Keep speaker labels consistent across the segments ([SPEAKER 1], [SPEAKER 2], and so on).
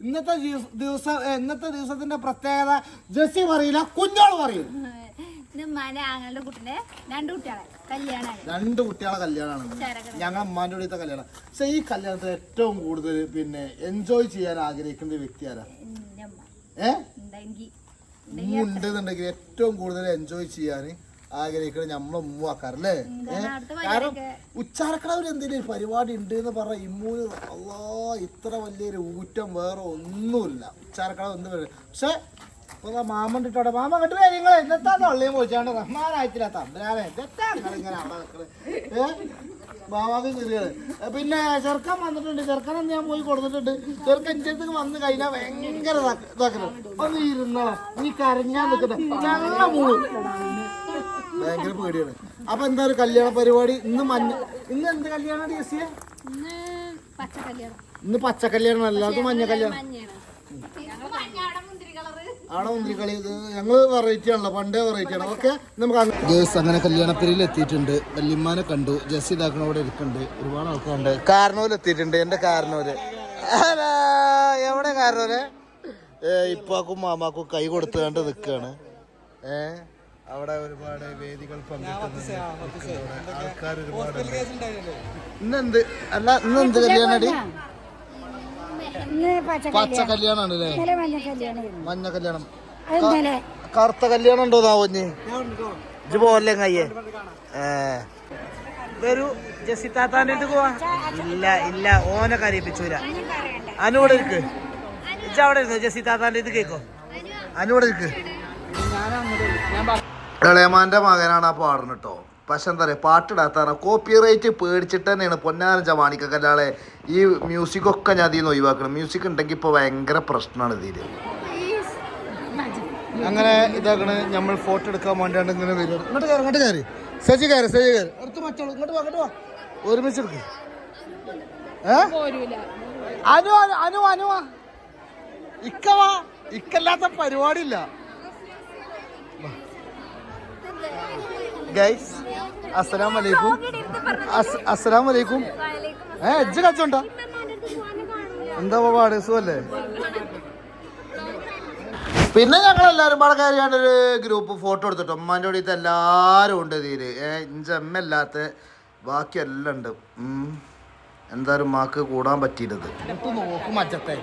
[SPEAKER 1] ഇന്നത്തെ ദിവസം ഇന്നത്തെ ദിവസത്തിന്റെ പ്രത്യേകത ജെസ്സി പറയില്ല കുഞ്ഞോൾ പറയും.
[SPEAKER 2] രണ്ടു കുട്ടിന്റെ രണ്ട് കുട്ടികളെ കല്യാണമാണ്
[SPEAKER 1] രണ്ട് കുട്ടികളെ കല്യാണമാണ് ഞങ്ങൾ അമ്മാന്റെ കൂടിയത്തെ കല്യാണം. പക്ഷെ ഈ കല്യാണത്തിൽ ഏറ്റവും കൂടുതൽ പിന്നെ എൻജോയ് ചെയ്യാൻ ആഗ്രഹിക്കുന്ന വ്യക്തി ആരാ?
[SPEAKER 2] ഏഹ്
[SPEAKER 1] ഏ? ഉണ്ടെന്നുണ്ടെങ്കിൽ ഏറ്റവും കൂടുതൽ എൻജോയ് ചെയ്യാൻ ആഗ്രഹിക്കുന്നത് നമ്മളെ ഉമ്മാക്കാരല്ലേ ഏ?
[SPEAKER 2] കാരണം
[SPEAKER 1] ഉച്ചാരക്കടവിൽ എന്തെങ്കിലും ഒരു പരിപാടി ഉണ്ട് എന്ന് പറഞ്ഞ ഇമ്മൂന് അല്ലാ ഇത്ര വലിയൊരു ഊറ്റം വേറെ ഒന്നുമില്ല. ഉച്ചാരക്കടവ് എന്ത് പരിപാടി പക്ഷെ ഇപ്പൊ മാമണ്ടിട്ടോടെ മാമ കണ്ടു നിങ്ങൾ എന്നെത്താ തള്ളിയും പോയിച്ചാണ്ട് റഹ്മാനായിട്ടില്ല തമ്പരാനെ. അവിടെ പിന്നെ ചെറുക്കൻ വന്നിട്ടുണ്ട്. ചെറുക്കനെ ഞാൻ പോയി കൊടുത്തിട്ടുണ്ട്. ചെറുക്കൻ എന്റെ വന്ന് കഴിഞ്ഞാൽ ഭയങ്കര ഇതാക്കുന്നു ഒന്ന് ഇരുന്നോ നീ കരഞ്ഞാ നിൽക്കട്ടെ നല്ല മൂൾ ഭയങ്കര പേടിയാണ്. അപ്പൊ എന്താ ഒരു കല്യാണ പരിപാടി? ഇന്ന് മഞ്ഞ ഇന്ന് എന്ത് കല്യാണം
[SPEAKER 2] ഇന്ന് പച്ച കല്യാണം.
[SPEAKER 1] ഇന്ന് പച്ച കല്യാണം അല്ലാതെ മഞ്ഞ കല്യാണം.
[SPEAKER 2] മഞ്ഞയാണ്. മഞ്ഞാടെ മുന്തിരി
[SPEAKER 1] കളി ഞങ്ങൾ വെറൈറ്റി ആണല്ലോ. പണ്ടേ വെറൈറ്റി ആണ്. ഓക്കെ നമുക്ക് ജേസ് അങ്ങനെ കല്യാണപ്പെരിയിൽ എത്തിയിട്ടുണ്ട്. വല്യമ്മാനെ കണ്ടു. ജസ് ഇതാക്കണ അവിടെ ഇരിക്കുന്നുണ്ട് ഒരുപാട് ആൾക്കാരുണ്ട്. കാരണവര് എത്തിയിട്ടുണ്ട്. എന്റെ കാരണവര്. എവിടെ കാരണവര്? ഇപ്പാക്കും മാമാക്കും കൈ കൊടുത്തുകൊണ്ട് നിൽക്കുകയാണ് ഏ? അവിടെ ഒരുപാട് വേദികൾ പങ്കെടുക്കുന്നുണ്ട്. ആൾക്കാർ ഒരുപാട് ഇന്നെന്ത്? അല്ല ഇന്നെന്ത് കല്യാണടി
[SPEAKER 2] ഇന്ന് പച്ച
[SPEAKER 1] കല്യാണാണ് അല്ലേ?
[SPEAKER 2] മഞ്ഞ കല്യാണം.
[SPEAKER 1] കറുത്ത കല്യാണം ഉണ്ടോ നാവഞ്ഞ് ഇത് പോവല്ലേ കയ്യേ? ഏ. വരൂ ജസി താത്താന്റെ അടുത്ത് പോവാ. ഇല്ല ഇല്ല ഓനെ കരയിപ്പിച്ചൂല. അനുവിടെ ഇരിക്ക്. ഇജ്ജ് അവിടെ ഇരുന്നോ? ജസി താത്താന്റെ ഇത് കേക്കോ? അനുവിടെ ഇരിക്ക്. ഇളയമാന്റെ മകനാണ് ആ പാടുന്നത് കേട്ടോ പക്ഷെ എന്താ പറയുക പാട്ടിടാത്താണ് കോപ്പി റൈറ്റ് പേടിച്ചിട്ട് തന്നെയാണ് പൊന്നാനഞ്ച ജവാണിക്ക കല്ലാളെ ഈ മ്യൂസിക് ഒക്കെ ഞാൻ അതിൽ നിന്ന് ഒഴിവാക്കണം മ്യൂസിക് ഉണ്ടെങ്കിൽ ഇപ്പോൾ ഭയങ്കര പ്രശ്നമാണ് ഇതിൽ അങ്ങനെ ഇതാക്കണ് നമ്മൾ ഫോട്ടോ എടുക്കാൻ വേണ്ടിയാണ് ഇങ്ങനെ വരിക. ഇങ്ങോട്ട് കയറി ഇങ്ങോട്ട് കയറി. സജി കയറി സജി കയറി. അടുത്ത് മറ്റോളൂ ഇങ്ങോട്ട് വാ ഇങ്ങോട്ട് വാ. ഒരുമിച്ച് എടുക്ക്. അനു, അനു അനു വാ. ഇക്ക വാ. ഇക്കല്ലാത്ത പരിപാടിയില്ല. ഗൈസ് അസ്സലാം വലൈക്കും അസ്- അസ്സലാം വലൈക്കും ഏ എജ്ജ് കച്ചോണ്ടോ? എന്താ പാട്? സുഖല്ലേ? പിന്നെ ഞങ്ങൾ എല്ലാവരും പാടെ കയറിയാണ്ട് ഒരു ഗ്രൂപ്പ് ഫോട്ടോ എടുത്തിട്ട് ഉമ്മാന്റെ കൂടെ എല്ലാവരും ഉണ്ട് തീര് ഇഞ്ച അമ്മ ബാക്കി എല്ലാം ഉണ്ട്. എന്തായാലും മാക്ക് കൂടാൻ പറ്റിയിട്ടത്. നോക്കും മറ്റത്തെ.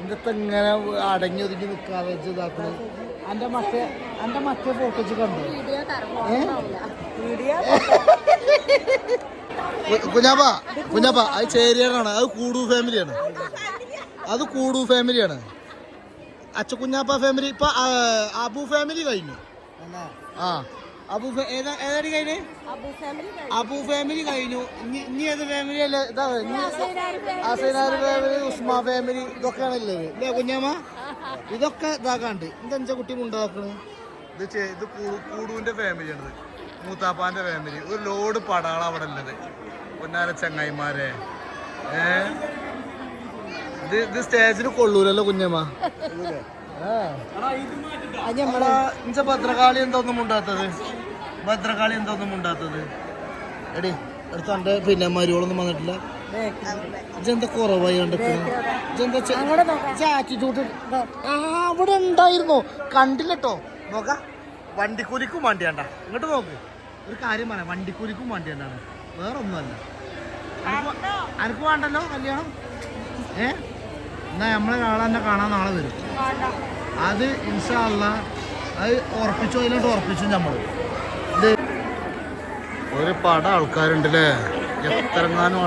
[SPEAKER 1] ഇന്നത്തെ ഇങ്ങനെ അടങ്ങി ഒതുങ്ങി നിൽക്കാതെ ഇതാക്കുന്നത് എന്റെ മറ്റേ എന്റെ മറ്റേ ഫോട്ടോ കണ്ടു? കുഞ്ഞാപ്പ കുഞ്ഞാപ്പ അത് ചേരിയാണ് അത് കൂടു ഫാമിലിയാണ് അത് കൂടു ഫാമിലിയാണ് അച്ഛ കുഞ്ഞാപ്പ ഫാമിലി ഇപ്പൊ അബു ഫാമിലി കഴിഞ്ഞു. ആ അബു ഏതാടി കഴിഞ്ഞേ? അബു ഫാമിലി കഴിഞ്ഞു. ഇനി ഏത് ഫാമിലി അല്ലേ ഇതാ അസൈനാർ ഫാമിലി ഉസ്മാ ഫാമിലി ഇതൊക്കെയാണല്ലേ കുഞ്ഞാമ്മ? ഇതൊക്കെ ഇതാക്കാണ്ട്. ഇതെന്താ കുട്ടി ഉണ്ടാക്കണ് ഇത് ഇത് കൂടുവിന്റെ ഫാമിലി ഫാമിലിയാണിത് മൂത്താപ്പാന്റെ ഫാമിലി ഒരു ലോഡ് പടാണ് അവിടെ ഉള്ളത്. പൊന്നാര ചങ്ങായിമാരെ. ഏ? ഇത് ഇത് സ്റ്റേജിന് കൊള്ളൂലല്ലോ കുഞ്ഞമ്മ. ഇഞ്ച ഭദ്രകാളി എന്തോന്നും ഉണ്ടാത്തത്. ഭദ്രകാളി എന്തോന്നും ഉണ്ടാത്തത്. എടി അടുത്തണ്ട് പിന്നെ മരുവളൊന്നും വന്നിട്ടില്ല. ഇജെന്താ കുറവായി കണ്ടിട്ട്? ആറ്റിറ്റ്യൂഡ് ആ അവിടെ ഉണ്ടായിരുന്നു. കണ്ടില്ലട്ടോ നോക്ക. വണ്ടിക്കൂലിക്കും വണ്ടിയണ്ട ഇങ്ങോട്ട് നോക്ക്. ഒരു കാര്യം പറയാം. വണ്ടിക്കൂലിക്കും വണ്ടിയണ്ടാണ് വേറെ ഒന്നുമല്ല അനക്ക് വേണ്ടല്ലോ കല്യാണം? ഏ? എന്നാ നമ്മളെ ആളെ തന്നെ കാണാൻ നാളെ വരും. അത് ഇൻഷാല്ല അത് ഉറപ്പിച്ചു അതിലോട്ട് ഉറപ്പിച്ചു നമ്മൾ ഇത് ഒരു പട ആൾക്കാരുണ്ടല്ലേ? എത്രങ്ങാനും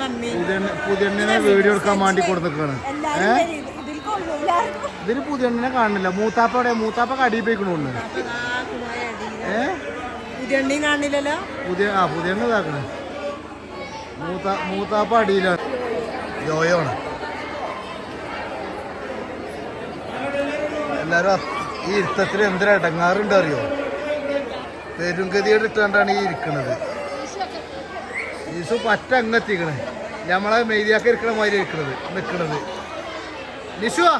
[SPEAKER 2] കമ്മി
[SPEAKER 1] പുതിയ വീഡിയോ എടുക്കാൻ വേണ്ടി കൊടുത്തേക്കാണ് ഏ?
[SPEAKER 2] ഇതിൽ പുതിയ
[SPEAKER 1] ഇതിന് പുതിയണ്ണിനെ കാണുന്നില്ല. മൂത്താപ്പ എവിടെ മൂത്താപ്പ കടിയിൽ പോയിക്കണോണ്ട് ഏ?
[SPEAKER 2] പുതിയ എണ്ണയും കാണില്ലല്ലോ
[SPEAKER 1] പുതിയ ആ പുതിയണ്ണ ഇതാക്കണേ മൂത്ത മൂത്താപ്പ അടിയിലാണ് ജോയോ ആണ് എല്ലാരും ഈ ഇരുത്തത്തിൽ എന്തൊരു ഇടങ്ങാറുണ്ട് അറിയോ? പെരുങ്കതിയോട് ഇട്ടാണ്ടാണ് ഈ ഇരിക്കണത്. ഈസു പറ്റ അങ്ങെത്തിക്കണേ. നമ്മളെ മെയ്തിയാക്കി ഇരിക്കണ മാതിരി ഇരിക്കണത് നിക്കണത്. നിഷുവാ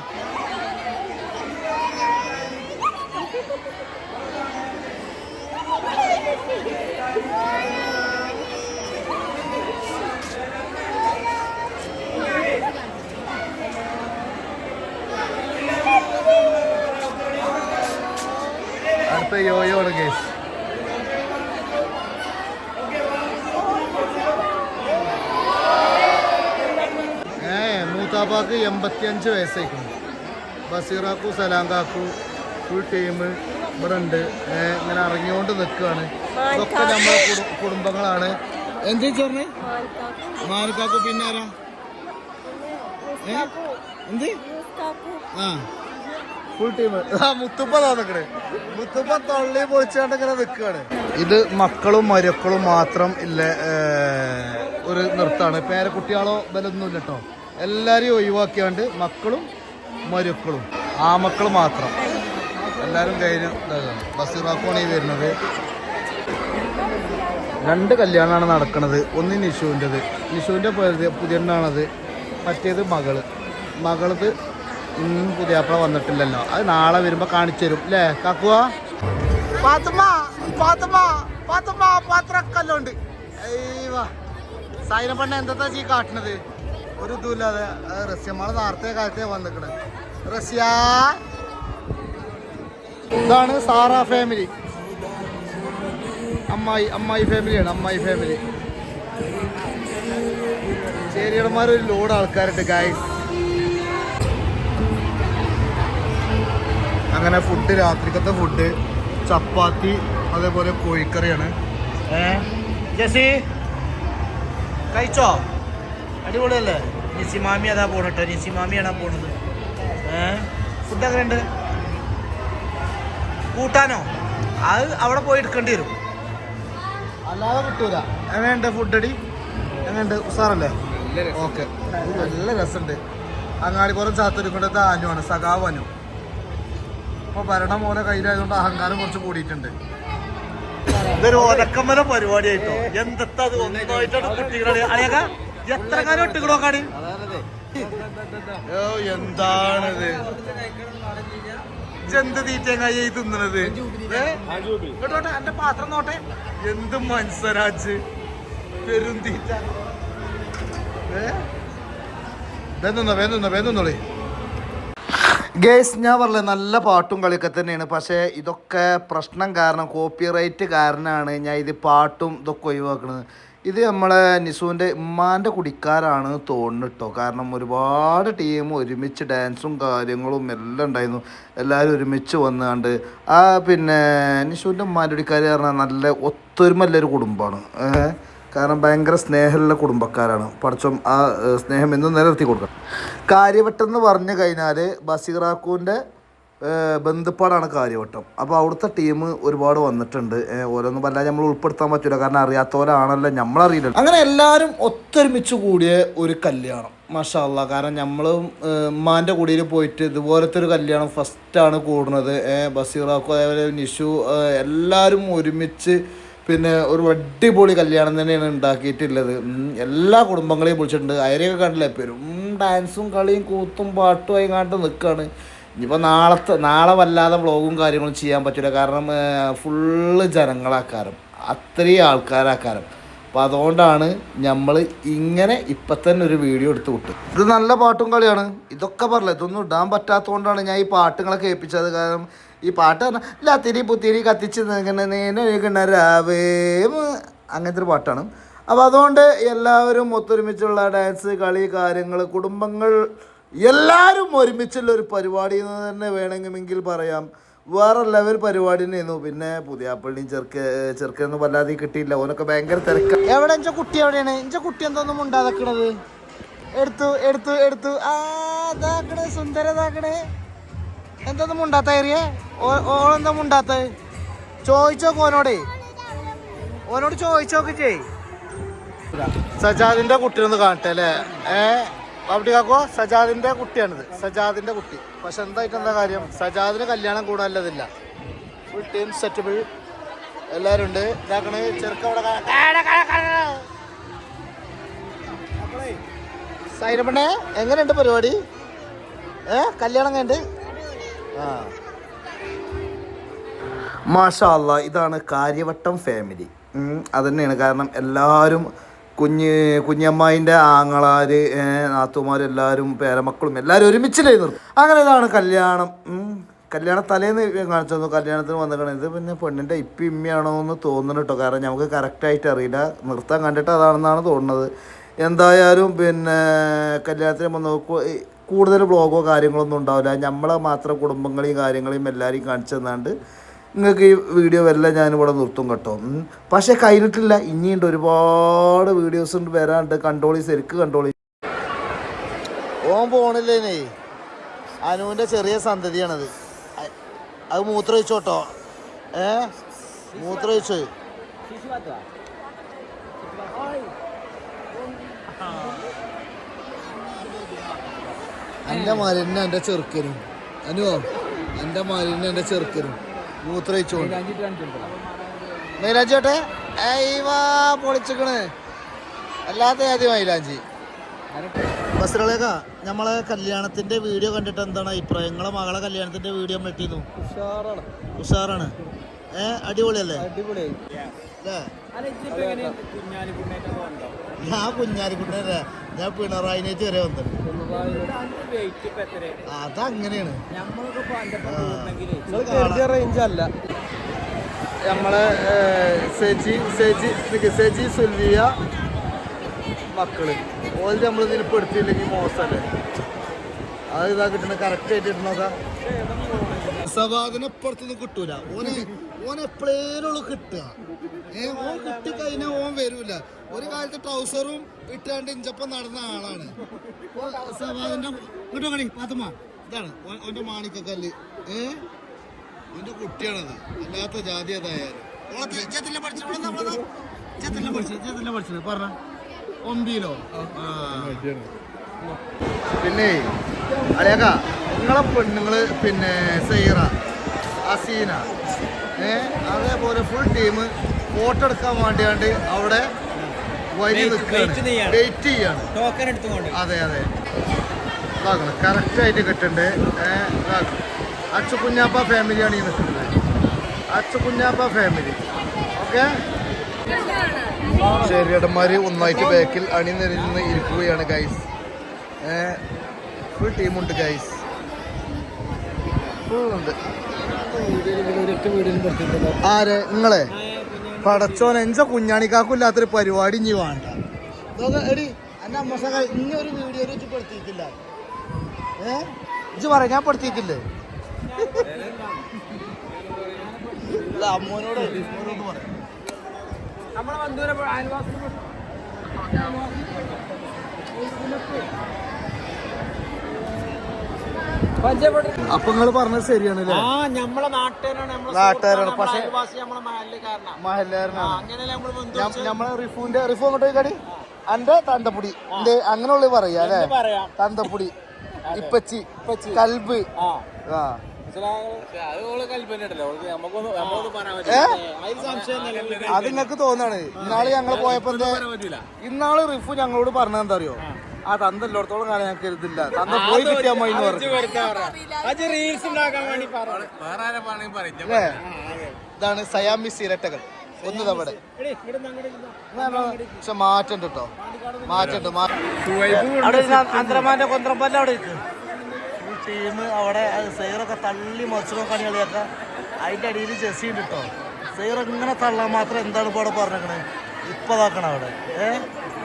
[SPEAKER 1] യോയോ ആണ് കേസ് ഏ മൂത്താപ്പാക്ക് എൺപത്തിയഞ്ച് വയസ്സായിക്കുന്നു ബസീറാക്കു സലാങ്കാക്കു ഫുൾ ടീം ഇവിടെ ഉണ്ട്. ഇങ്ങനെ ഇറങ്ങിക്കൊണ്ട് നിൽക്കുകയാണ് ഇതൊക്കെ നമ്മുടെ കുടുംബങ്ങളാണ്. എന്ത് ചോറിന് മാനക്കാക്കു പിന്നെ ആരാ? എന്ത്? ആ. ഫുൾ ടീം ആ മുത്തുപ്പ നിൽക്കണേ മുത്തുപ്പ തള്ളി പൊളിച്ചാണ്ട് ഇങ്ങനെ നിൽക്കുകയാണ് ഇത് മക്കളും മരുക്കളും മാത്രം ഇല്ല ഒരു നൃത്തമാണ് പേരക്കുട്ടികളോ ബലൊന്നുമില്ല കേട്ടോ എല്ലാരെയും ഒഴിവാക്കിയാണ്ട് മക്കളും മരുക്കളും ആ മക്കൾ മാത്രം എല്ലാവരും കഴിഞ്ഞ ബസ്സിറാക്കോണ് ഈ വരുന്നത്. രണ്ട് കല്യാണമാണ് നടക്കുന്നത് ഒന്ന് നിഷുവിന്റെത്. നിഷുവിന്റെ പുതിയണ്ണാണത്. മറ്റേത് മകൾ. മകളത് ഇന്നും പുതിയാപ്പള വന്നിട്ടില്ലല്ലോ. അത് നാളെ വരുമ്പോൾ കാണിച്ചു തരും. അല്ലേ കാക്കുവാ പാത്തുമ്മ പാത്തുമ്മ പാത്തുമ്മ പാത്രക്കല്ലുണ്ട് എന്താ ചീ കാട്ടണത്? ഒരു ഇതുമില്ലാതെ റസ്യമ്മൾ നേരത്തെ കാലത്തെ വന്നിക്കണ്. റഷ്യ. ഇതാണ് സാറ ഫാമിലി അമ്മായി അമ്മായി ഫാമിലിയാണ് അമ്മായി ഫാമിലി ചേരിയടന്മാർ ഒരു ലോഡ് ആൾക്കാരുണ്ട് ഗായ്സ് അങ്ങനെ ഫുഡ് രാത്രിക്കത്തെ ഫുഡ് ചപ്പാത്തി അതേപോലെ കോഴിക്കറിയാണ്. ഏ? ജസി കഴിച്ചോ? അടിപൊളിയല്ലേ? നിസിമാമി അതാ പോണട്ടോ. നിസിമാമിയാണ് പോണത്. ഏഹ് ഫുഡ് എങ്ങനെയുണ്ട്? കൂട്ടാനോ? അത് അവിടെ പോയി എടുക്കേണ്ടി വരും. അല്ലാതെ കിട്ടൂല. എങ്ങനെയുണ്ട് ഫുഡ് അടി? എങ്ങനെയുണ്ട്? ഉസാറല്ലേ? ഓക്കെ. നല്ല രസമുണ്ട് അങ്ങാടിപ്പുറം ചാത്തൊരുക്കേണ്ടത് ആനുവാണ് സഖാവ് അനു. അപ്പൊ ഭരണം ഓരോ കയ്യിലായതുകൊണ്ട് അഹങ്കാരം കുറച്ച് കൂടിയിട്ടുണ്ട്. ഇതൊരു ഒരക്കമ്മല പരിപാടിയായിട്ടോ. എന്തെത്താ അത് ഒന്നായിട്ടാണ് കുട്ടികളെ. അളിയക എത്ര കാലം ഇട്ടുകളോ കാടി ഓ എന്താണിത്? എന്ത് തീറ്റങ്ങായി തിന്നണത്? എന്റെ പാത്രം നോട്ടെ. എന്ത് മത്സരാജ് പെരും തീറ്റ? വേന്നുന്നോ വേന്നുന്നോ വേന്നുന്നോളി ഗേസ് ഞാൻ പറഞ്ഞത് നല്ല പാട്ടും കളിയൊക്കെ തന്നെയാണ്. പക്ഷേ ഇതൊക്കെ പ്രശ്നം കാരണം കോപ്പിറൈറ്റ് കാരണമാണ് ഞാൻ ഇത് പാട്ടും ഇതൊക്കെ ഒഴിവാക്കുന്നത് ഇത് നമ്മളെ നിസുവിന്റെ ഉമ്മാന്റെ കുടിക്കാരാണ് തോന്നുന്നു കേട്ടോ കാരണം ഒരുപാട് ടീം ഒരുമിച്ച് ഡാൻസും കാര്യങ്ങളും എല്ലാം ഉണ്ടായിരുന്നു. എല്ലാവരും ഒരുമിച്ച് വന്നുകൊണ്ട്. ആ പിന്നെ നിസുവിന്റെ ഉമ്മാന്റെ കുടിക്കാർ പറഞ്ഞാൽ നല്ല ഒത്തൊരുമ ഒത്തൊരുമല്ലൊരു കുടുംബമാണ് കാരണം ഭയങ്കര സ്നേഹമുള്ള കുടുംബക്കാരാണ്. പഠിച്ചും ആ സ്നേഹം എന്നും നിലനിർത്തി കൊടുക്കണം. കാര്യവട്ടം എന്ന് പറഞ്ഞു കഴിഞ്ഞാൽ ബസീറാക്കൂന്റെ ബന്ധുപ്പാടാണ് കാര്യവട്ടം. അപ്പോൾ അവിടുത്തെ ടീം ഒരുപാട് വന്നിട്ടുണ്ട്. ഓരോന്ന് വല്ലാതെ നമ്മൾ ഉൾപ്പെടുത്താൻ പറ്റില്ല കാരണം അറിയാത്തവരാണല്ലോ നമ്മളറിയില്ല അങ്ങനെ എല്ലാവരും ഒത്തൊരുമിച്ച് കൂടിയ ഒരു കല്യാണം മഷാല്ല കാരണം നമ്മൾ ഉമ്മാന്റെ കുടിയിൽ പോയിട്ട് ഇതുപോലത്തെ ഒരു കല്യാണം ഫസ്റ്റാണ് കൂടുന്നത്. ബസീറാക്കോ അതേപോലെ നിഷു എല്ലാവരും ഒരുമിച്ച് പിന്നെ ഒരു അടിപൊളി കല്യാണം തന്നെയാണ് ഉണ്ടാക്കിയിട്ടുള്ളത്. എല്ലാ കുടുംബങ്ങളെയും വിളിച്ചിട്ടുണ്ട്. അതിനെയൊക്കെ കണ്ടില്ല? പെരും ഡാൻസും കളിയും കൂത്തും പാട്ടും ആയി കണ്ട് നിൽക്കുകയാണ് ഇനിയിപ്പോൾ നാളത്തെ നാളെ വല്ലാതെ വ്ളോഗും കാര്യങ്ങളും ചെയ്യാൻ പറ്റില്ല കാരണം ഫുള്ള് ജനങ്ങളാക്കാരം. അത്രയും ആൾക്കാരാക്കാരം. അപ്പോൾ അതുകൊണ്ടാണ് നമ്മൾ ഇങ്ങനെ ഇപ്പം തന്നെ ഒരു വീഡിയോ എടുത്ത് വിട്ടു ഇത് നല്ല പാട്ടും കളിയാണ്. ഇതൊക്കെ പറഞ്ഞില്ല ഇതൊന്നും ഇടാൻ പറ്റാത്തതുകൊണ്ടാണ് ഞാൻ ഈ പാട്ടുകളെ കേൾപ്പിച്ചത്. കാരണം ഈ പാട്ട് പറഞ്ഞാൽ ലത്തിരി പുത്തിരി കത്തിച്ച് നിൽക്കുന്ന അങ്ങനത്തെ ഒരു പാട്ടാണ്. അപ്പോൾ അതുകൊണ്ട് എല്ലാവരും ഒത്തൊരുമിച്ചുള്ള ഡാൻസ് കളി കാര്യങ്ങൾ കുടുംബങ്ങൾ എല്ലാവരും ഒരുമിച്ചുള്ള ഒരു പരിപാടി എന്ന് തന്നെ വേണമെങ്കിൽ പറയാം. വേറെ ലെവൽ പരിപാടി തന്നെയായിരുന്നു. പിന്നെ പുതിയാപ്പള്ളിയും ചെറുക്ക ചെറുക്കൊന്നും വല്ലാതെ കിട്ടിയില്ല. ഓനൊക്കെ ഭയങ്കര തിരക്ക്. എവിടെ? എന്റെ കുട്ടി എവിടെയാണ്? എന്റെ കുട്ടി എന്തോന്നും ഉണ്ടാക്കണത് എടുത്തു എടുത്തു എടുത്തു. ആ ഇതാക്കണേ എന്തോന്നും മുണ്ടാത്ത ഏറിയേ? ഓളെന്താ ഉണ്ടാത്ത ചോദിച്ചോക്ക് ഓനോടേ. ഓനോട് ചോദിച്ചോക്ക് ചെയ് സജാദിന്റെ കുട്ടിനൊന്ന് കാണട്ടെ അല്ലേ? ഏ? അവിടെ കാക്കോ സജാദിന്റെ കുട്ടിയാണിത്. സജാദിന്റെ കുട്ടി. പക്ഷെ എന്തായിട്ട് എന്താ കാര്യം? സജാദിന് കല്യാണം കൂടാനല്ലതില്ല ഫുൾ ടീം സെറ്റബിൾ എല്ലാരും ഉണ്ട്. ഇതാക്കണ ചെറുക്ക. സൈനപ്പണ്ണേ എങ്ങനെയുണ്ട് പരിപാടി? ഏ കല്യാണം കണ്ട് ആ. മാഷാ അല്ല ഇതാണ് കാര്യവട്ടം ഫാമിലി. അത് തന്നെയാണ്. കാരണം എല്ലാവരും കുഞ്ഞ് കുഞ്ഞമ്മായിന്റെ ആങ്ങളാർ നാത്തുമാരെല്ലാവരും പേരമക്കളും എല്ലാവരും ഒരുമിച്ചിലായിരുന്നു അങ്ങനെ ഇതാണ് കല്യാണം. കല്യാണ തലേന്ന് കാണിച്ചു തന്നു. കല്യാണത്തിന് വന്നിരിക്കണം ഇത് പിന്നെ പെണ്ണിന്റെ ഇപ്പം ഇമ്മയാണോ എന്ന് തോന്നുന്നു കേട്ടോ. കാരണം നമുക്ക് കറക്റ്റായിട്ട് അറിയില്ല. നൃത്തം കണ്ടിട്ട് അതാണെന്നാണ് തോന്നുന്നത്. എന്തായാലും പിന്നെ കല്യാണത്തിന് വന്ന് കൂടുതൽ ബ്ലോഗോ കാര്യങ്ങളൊന്നും ഉണ്ടാവില്ല. നമ്മളെ മാത്രം കുടുംബങ്ങളെയും കാര്യങ്ങളെയും എല്ലാവരെയും കാണിച്ചു തന്നാണ്ട് നിങ്ങൾക്ക് ഈ വീഡിയോ വരില്ല ഞാനിവിടെ നിർത്തും കേട്ടോ. പക്ഷേ കഴിഞ്ഞിട്ടില്ല ഇനിയുണ്ട് ഒരുപാട് വീഡിയോസ് ഉണ്ട് വരാണ്ട് കണ്ടോളി ശരിക്ക് കണ്ടോളി ഓൻ പോണില്ലേനേ അനുവിന്റെ ചെറിയ സന്തതിയാണത്. അത് അത് മൂത്രമൊഴിച്ചോട്ടോ ഏ? മൂത്രമൊഴിച്ചു എന്റെ മാലിന്യ എന്റെ ചെറുക്കനും. അനുവോ എന്റെ മാലിന്യ എന്റെ ചെറുക്കനും. മൂത്രമൊഴിച്ചോണ്ട്. മൈലാഞ്ചി ചേട്ടെ വാ പൊളിച്ചിക്കണ്. അല്ലാത്ത ആദ്യം മൈലാഞ്ചി. ബസ്സുകളേക്ക നമ്മളെ കല്യാണത്തിന്റെ വീഡിയോ കണ്ടിട്ട് എന്താണ് അഭിപ്രായം നിങ്ങളെ മകളെ കല്യാണത്തിന്റെ വീഡിയോ പറ്റിയിരുന്നു
[SPEAKER 3] ഉഷാറാണ്.
[SPEAKER 1] ഉഷാറാണ്. ഏ അടിപൊളിയല്ലേ?
[SPEAKER 3] അടിപൊളിയായി.
[SPEAKER 1] അല്ലേ? ഞാൻ കുഞ്ഞാലിക്കുട്ടനല്ല ഞാൻ പിണറായിനേറ്റ് വരെ വന്നിട്ടുണ്ട്. അതങ്ങനെയാണ്.
[SPEAKER 3] റേഞ്ച് അല്ല.
[SPEAKER 1] നമ്മളെ സെജി സെജി സെജി സുൽവിയ മക്കൾ. ഓൽ നമ്മൾ ഇതിൽ പെടുത്തിയില്ലെങ്കിൽ മോശമല്ലേ അത് ഇതാ കിട്ടണ കറക്റ്റ് ആയിട്ട് ഇടുന്നോക്കാം സവാദിനെ പുറത്തൊന്നും കിട്ടൂല. ഓനെ ഓൻ കിട്ടുക. ഏ ഓൻ കിട്ടി കഴിഞ്ഞാൽ ഓൻ വരൂല. ഒരു കാലത്ത് ട്രൗസറും ഇട്ടാണ്ട് ഇഞ്ചപ്പം നടന്ന ആളാണ്. ഇങ്ങോട്ട് പാത്തമ്മ ഇതാണ് ഓന്റെ മാണിക്കക്കല്ല്. ഏ? ഓന്റെ കുട്ടിയാണത്. അല്ലാത്ത ജാതി അതായാലും. പറഞ്ഞ. പിന്നെ അളിയാക്ക നിങ്ങളെ പെണ്ണുങ്ങൾ പിന്നെ സൈറ അസീന ഏ? അതേപോലെ ഫുൾ ടീം ഫോട്ടോ എടുക്കാൻ വേണ്ടിയാണ്ട് അവിടെ വരി നിൽക്കുകയാണ് വെയിറ്റ് ചെയ്യാണ്.
[SPEAKER 3] ടോക്കൺ എടുത്തുകൊണ്ട്.
[SPEAKER 1] അതെ അതെ. ഇതാക്കണം. കറക്റ്റായിട്ട് കിട്ടണ്ടേ. ഇതാക്കണം. അച്ചു കുഞ്ഞാപ്പ ഫാമിലിയാണ് ഈ നിൽക്കുന്നത്. അച്ചു കുഞ്ഞാപ്പ ഫാമിലി. ഓക്കെ? ശരിയടന്മാര് ഒന്നായിട്ട് ബാക്കിൽ അണിനിരന്ന് ഇരിക്കുകയാണ് ഗൈസ് ഫുൾ ടീമുണ്ട് ഗൈസ് ഫുൾ ഉണ്ട്. ആരെ? നിങ്ങളെ? പടച്ചോൻ എഞ്ച കുഞ്ഞാണിക്കാക്കില്ലാത്തൊരു പരിപാടി ഇനി വേണ്ട. എടി എന്റെ പറ ഞാൻ പെടുത്തിയിട്ടില്ലേ? അമ്മോനോട് അമ്മോനോട് പറ
[SPEAKER 3] നമ്മളെ ബന്ധുവിനെ
[SPEAKER 1] അപ്പൊ നിങ്ങൾ പറഞ്ഞത് ശരിയാണ്
[SPEAKER 3] ആ നമ്മളെ നാട്ടുകാരാണ്
[SPEAKER 1] പക്ഷെ
[SPEAKER 3] മഹല്ലുകാരനാണ്. നമ്മളെ
[SPEAKER 1] റിഫുവിന്റെ റിഫു അങ്ങോട്ട് അന്റെ തന്തപ്പൊടി. എന്റെ അങ്ങനെയുള്ള പറയാ അല്ലേ തന്തപ്പൊടി. ഇപ്പച്ചി. കൽബ്.
[SPEAKER 3] ആ?
[SPEAKER 1] അത് നിങ്ങക്ക് തോന്നാണ്. ഇന്നാൾ ഞങ്ങൾ പോയപ്പോ ഇന്നാൾ റിഫു ഞങ്ങളോട് പറഞ്ഞെന്താ എന്താ അറിയോ? ആ തന്തല്ലോടത്തോളം കാലം ഞാൻ കരുതില്ല തന്ത പോയി കിട്ടിയാ മതി എന്ന് പറഞ്ഞു.
[SPEAKER 3] റീൽസ് ഉണ്ടാക്കാൻ വേണ്ടി പറഞ്ഞു.
[SPEAKER 1] അല്ലേ? ഇതാണ് സയാമിസ് ഇരട്ടകൾ ഒന്ന് തവിടെ. പക്ഷെ മാറ്റണ്ട് കേട്ടോ മാറ്റണ്ട് അന്തരമാന്റെ കൊന്ത്രമ്പല്ല അവിടെ ടീം അവിടെ സെയറൊക്കെ തള്ളി മറിച്ചിടും കളികളിയൊക്കെ അതിന്റെ അടിയിൽ ജെസ്സി ഉണ്ട് കേട്ടോ സൈറ ഇങ്ങനെ തള്ളാൻ മാത്രം എന്താണ് ഇപ്പോൾ അവിടെ പറഞ്ഞേക്കണേ? ഇപ്പൊ ഇതാക്കണം അവിടെ. ഏ?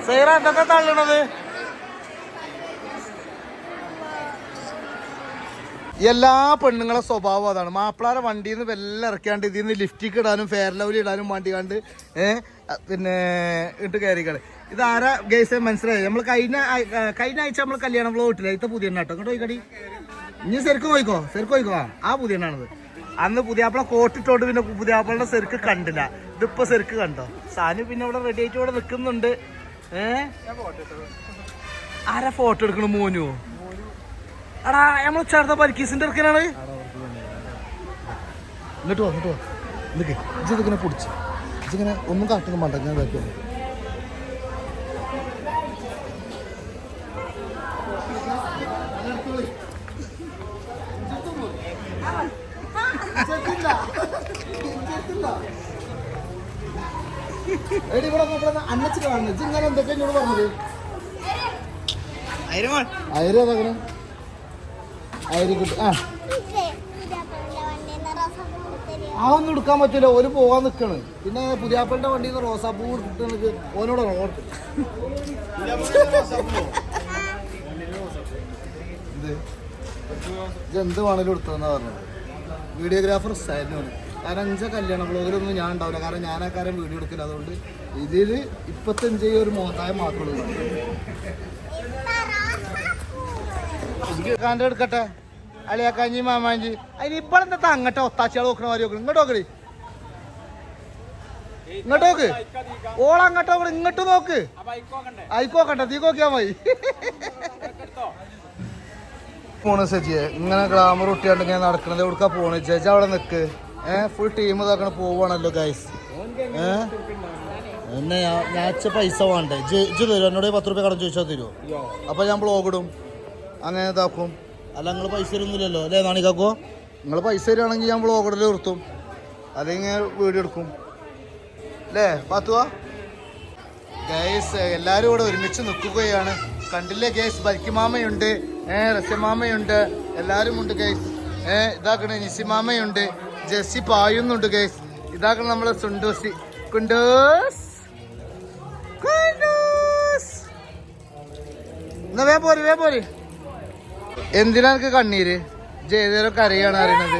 [SPEAKER 1] സെയറ എന്തൊക്കെ തള്ളണത്? എല്ലാ പെണ്ണുങ്ങളെ സ്വഭാവം അതാണ്. മാപ്പിളാരെ വണ്ടിയിൽ നിന്ന് വെല്ലം ഇറക്കിയാണ്ട് ഇതിൽ നിന്ന് ലിഫ്റ്റിക്ക് ഇടാനും ഫെയർ ലവലി ഇടാനും വേണ്ടി കണ്ട് പിന്നെ ഇട്ട് കയറിക്കൾ ഇതാരാ ഗേസ് മനസ്സിലായി? നമ്മൾ കഴിഞ്ഞ കഴിഞ്ഞ ആഴ്ച നമ്മൾ കല്യാണം വ്ലോഗ് ഇട്ടില്ല ഇത്ത പുതിയ കേട്ടോ ഇങ്ങോട്ട് പോയിക്കടി. ഇനി ശരിക്കും പോയിക്കോ? ശരിക്കും പോയിക്കോ? ആ, പുതിയ എണ്ണാണത് അന്ന് പുതിയാപ്പിള കോട്ടിട്ടോണ്ട് പിന്നെ പുതിയാപ്പിളുടെ ശരിക്ക് കണ്ടില്ല. ഇതിപ്പോ ശരിക്ക് കണ്ടോ? സാനു പിന്നെ ഇവിടെ റെഡി ആയിട്ട് ഇവിടെ നിൽക്കുന്നുണ്ട് ഏഹ് ആരാ ഫോട്ടോ എടുക്കണ മോനു? എടാ നമ്മൾ ചേർത്ത പരിക്കീസിന്റെ ഇറക്കനാണ് ഇങ്ങോട്ട് വാ ഇങ്ങോട്ട് വാ. നിൽക്ക് ഇജിങ്ങനെ പൊടിച്ച്. ഇജിങ്ങനെ ഒന്നും കാട്ടുന്നു മണ്ട ഞാൻ ഇതാക്കിയോ എടി ഇവിടെ നോക്കണ അന്നച്ച് കാണുന്നു. ഇജിങ്ങനെ എന്തൊക്കെ എന്നോട് പറഞ്ഞത്? അയര് അതങ്ങനെ ആ. ഒന്നും എടുക്കാൻ പറ്റില്ല ഓര് പോവാൻ നിൽക്കണ് പിന്നെ പുതിയാപ്പളിന്റെ വണ്ടിയിൽ നിന്ന് റോസാപ്പൂ എടുത്തിട്ട് ഓനോട് റോട്ട് ഇത് ഇതെന്ത് വേണേലും എടുത്തതെന്നാ പറഞ്ഞത്. വീഡിയോഗ്രാഫർ സൈനാണ് കാരണം അഞ്ച കല്യാണ ബ്ലോഗിലൊന്നും ഞാൻ ഉണ്ടാവില്ല. കാരണം ഞാൻ ആ കാര്യം വീഡിയോ എടുക്കില്ല അതുകൊണ്ട് ഇതിൽ ഇപ്പത്തഞ്ച് ഒരു മോഹത്തായം മാത്രമേ ഉള്ളൂ. കാന്റെ എടുക്കട്ടെ അളിയാക്കാഞ്ഞി മാമാഞ്ചി. അതിന് ഇപ്പഴത്തെ അങ്ങട്ടെ ഒത്താച്ചിയാൾ നോക്കണ മാതിരി നോക്കണം? ഇങ്ങോട്ട് നോക്കടി ഇങ്ങോട്ട് നോക്ക്. ഓള അങ്ങോട്ട് നോക്കണം ഇങ്ങോട്ട് നോക്ക്. ആയിക്കോക്കട്ടെ തീ നോക്കിയാ മതി. പോണ് സജിയെ. ഇങ്ങനെ ഗ്ലാമർ കുട്ടിയാണ്ട് ഇങ്ങനെ നടക്കണത് എവിടുക്കാ പോണ്? ചേച്ചി അവിടെ നിക്ക്. ഏഹ് ഫുൾ ടീം ഇതാക്കണ പോവാണല്ലോ ഗൈസ് ഏഹ് എന്നെ ഞാൻ പൈസ വേണ്ടേ? ജി തരുമോ എന്നോട് പത്ത് റുപ്യ കടം ചോദിച്ചാൽ തരുമോ അപ്പൊ ഞാൻ ബ്ലോഗ് ഇടും. അങ്ങനെ ഇതാക്കും. അല്ല നിങ്ങൾ പൈസ തരുന്നില്ലല്ലോ അല്ലേ നാണിക്കാക്കോ നിങ്ങൾ പൈസ തരുവാണെങ്കിൽ ഞാൻ ഇടൽ നിർത്തും. അല്ലെങ്കിൽ വീഡിയോ എടുക്കും. അല്ലേ പാത്തുവാ? ഗൈസ് എല്ലാവരും ഇവിടെ ഒരുമിച്ച് നിൽക്കുകയാണ് കണ്ടില്ലേ ഗൈസ് ബൽക്കിമാമയുണ്ട്. ഏ റസ്യമാമയുണ്ട്. എല്ലാവരും ഉണ്ട് ഗൈസ് ഏ ഇതാക്കണ നിസിമാമയുണ്ട്. ജെസ്സി പായുന്നുണ്ട് ഗൈസ് ഇതാക്കണ നമ്മളെ സുണ്ടോസി. കുണ്ടോസ്. കുണ്ടോസ്. എന്നാ വേ പോര് വേ പോര്. എന്തിനാ എനിക്ക് കണ്ണീര്? ജയതേരോ കരയാണ് അറിയണത്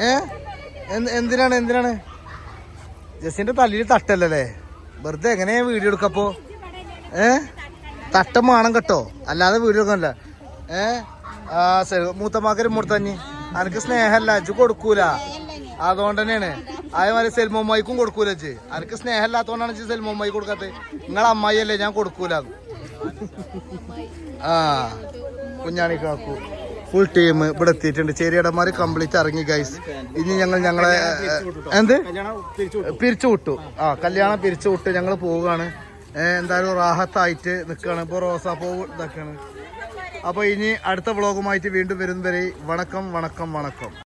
[SPEAKER 1] ഏ? എന്തിനാണ് എന്തിനാണ്? ജസ്സിന്റെ തലയിൽ തട്ടല്ലേ വെറുതെ എങ്ങനെയാ വീഡിയോ എടുക്കപ്പോ ഏ? തട്ടം വേണം കേട്ടോ. അല്ലാതെ വീഡിയോ എടുക്കണല്ല. ഏ? ആ ശരി മൂത്തമാക്കരും അനക്ക് സ്നേഹമല്ല അജ് കൊടുക്കൂല. അതുകൊണ്ട് തന്നെയാണ്. അതേമാതിരി സെൽമോമ്മായിക്കും കൊടുക്കൂല അജ് അനക്ക് സ്നേഹമില്ലാത്തോണ്ടാണ് ഇജ്ജ് സെൽമോമ്മായി കൊടുക്കാത്തത്. നിങ്ങളെ അമ്മായി അല്ലേ ഞാൻ കൊടുക്കൂല. ആ. കുഞ്ഞാണി കാക്കു. ഫുൾ ടീം ഇവിടെ എത്തിയിട്ടുണ്ട്. ചെറിയടന്മാര് കംപ്ലീറ്റ് ഇറങ്ങി ഗൈസ് ഇനി ഞങ്ങൾ ഞങ്ങളെ എന്ത്? പിരിച്ചു വിട്ടു. ആ കല്യാണം പിരിച്ചു വിട്ട് ഞങ്ങൾ പോവുകയാണ്. എന്തായാലും റാഹത്തായിട്ട് നിൽക്കുകയാണ്. ഇപ്പോൾ റോസാപ്പൂ ഇതൊക്കെയാണ്. അപ്പോൾ ഇനി അടുത്ത വ്ളോഗുമായിട്ട് വീണ്ടും വരുന്നവരെ വണക്കം വണക്കം വണക്കം.